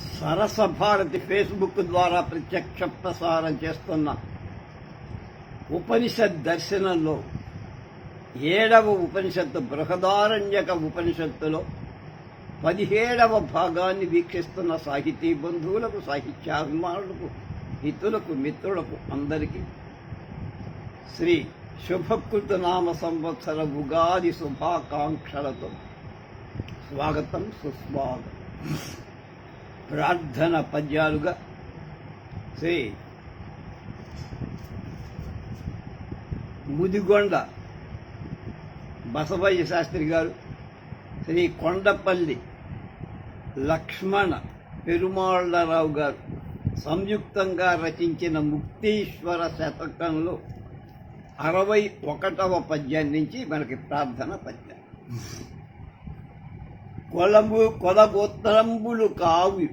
సరసభారతి Facebook ద్వారా ప్రత్యక్ష ప్రసారం చేస్తున్న ఉపనిషత్ దర్శనంలో ఏడవ ఉపనిషత్తు బృహదారణ్యక ఉపనిషత్తులో పదిహేడవ భాగాన్ని వీక్షిస్తున్న సాహితీ బంధువులకు సాహిత్యాభిమానులకు హితులకు మిత్రులకు అందరికీ శ్రీ శుభకృత నామ సంవత్సర ఉగాది శుభాకాంక్షలతో స్వాగతం సుస్వాగతం. ప్రార్థన పద్యాలుగా శ్రీ ముదిగొండ బసవయ్య శాస్త్రి గారు శ్రీ కొండపల్లి లక్ష్మణ పెరుమాళ్ళరావు గారు సంయుక్తంగా రచించిన ముక్తీశ్వర శతకంలో అరవై ఒకటవ పద్యం నుంచి మనకి ప్రార్థన పద్యం. కొలము కొలగోత్తరంబులు కావు.